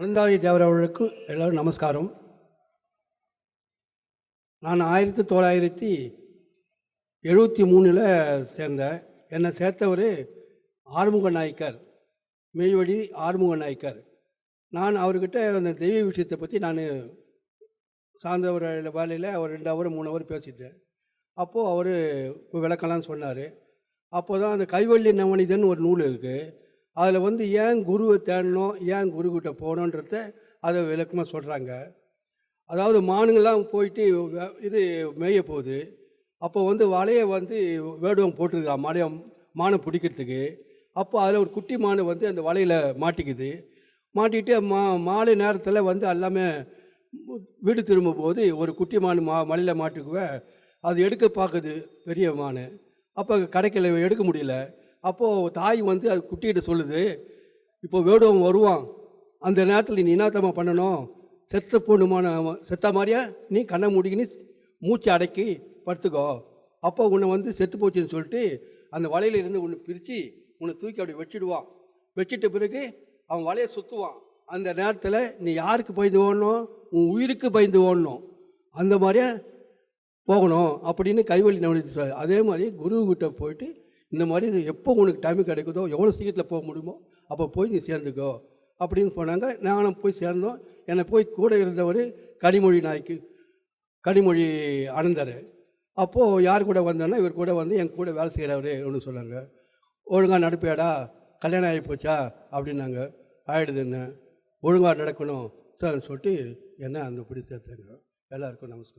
அனந்தாதி தேவர் அவர்களுக்கு எல்லோரும் நமஸ்காரம். நான் ஆயிரத்தி தொள்ளாயிரத்தி எழுபத்தி மூணில் சேர்ந்தேன். என்னை சேர்த்தவர் ஆறுமுக நாயக்கர் மெய்வழி ஆறுமுக நாயக்கர். நான் அவர்கிட்ட அந்த தெய்வ விஷயத்தை பற்றி நான் சார்ந்த வேலையில் ஒரு ரெண்டு ஹவர் மூணு ஹவர் பேசிட்டேன். அப்போது அவர் விளக்கம்லாம் சொன்னார். அப்போ தான் அந்த கைவள்ளி நவனிதன் ஒரு நூல் இருக்குது அதில் வந்து ஏன் குருவை தேடணும் ஏன் குருக்கிட்ட போகணுன்றத அதை விளக்கமாக சொல்கிறாங்க அதாவது மானுங்கள்லாம் போயிட்டு இது மேய போகுது. அப்போ வந்து வலையை வந்து வேடுவம் போட்டிருக்கான் மலையை மானை பிடிக்கிறதுக்கு. அப்போ அதில் ஒரு குட்டி மான் வந்து அந்த வலையில் மாட்டிக்குது. மாட்டிக்கிட்டு மா மாலை நேரத்தில் வந்து எல்லாமே வீடு திரும்பும் போது ஒரு குட்டி மான் மா மலையில் மாட்டுக்குவ. அது எடுக்க பார்க்குது பெரிய மான். அப்போ கிடைக்கல எடுக்க முடியல. அப்போது தாய் வந்து அது குட்டிகிட்ட சொல்லுது இப்போ வேடுவன் வருவான். அந்த நேரத்தில் நீ என்னத்தம்மா பண்ணணும்? செத்த பொண்ணுமான செத்த மாதிரியா? நீ கண்ணை மூடிக்கின்னு மூச்சு அடக்கி படுத்துக்கோ. அப்போ உன்னை வந்து செத்து போச்சுன்னு சொல்லிட்டு அந்த வலையிலிருந்து உன்னை பிரித்து உன்னை தூக்கி அப்படி வச்சிடுவான். வச்சிட்ட பிறகு அவன் வலையை சுற்றுவான் அந்த நேரத்தில் நீ யாருக்கு பயந்து ஓடணும்? உன் உயிருக்கு பயந்து ஓடணும். அந்த மாதிரியே போகணும் அப்படின்னு கைவழி நவனித்து அதே மாதிரி குருக்கிட்ட போயிட்டு இந்த மாதிரி இது எப்போ உனக்கு டைம் கிடைக்குதோ எவ்வளோ சீக்கிரத்தில் போக முடியுமோ அப்போ போய் நீ சேர்ந்துக்கோ. அப்படின்னு சொன்னாங்க. நானும் போய் சேர்ந்தோம். என்னை போய் கூட இருந்தவர் கனிமொழி நாய்க்கு கனிமொழி அனந்தர். அப்போது யார் கூட வந்தோன்னா இவர் கூட வந்து என் கூட வேலை செய்கிறவர் ஒன்று சொன்னாங்க. ஒழுங்காக நடப்பியாடா கல்யாணம் ஆகி போச்சா? அப்படின்னாங்க. ஆயிடுதுன்னு ஒழுங்காக நடக்கணும் சார் சொல்லிட்டு என்ன அந்த பிடி சேர்த்தாங்க. எல்லாருக்கும் நமஸ்காரம்.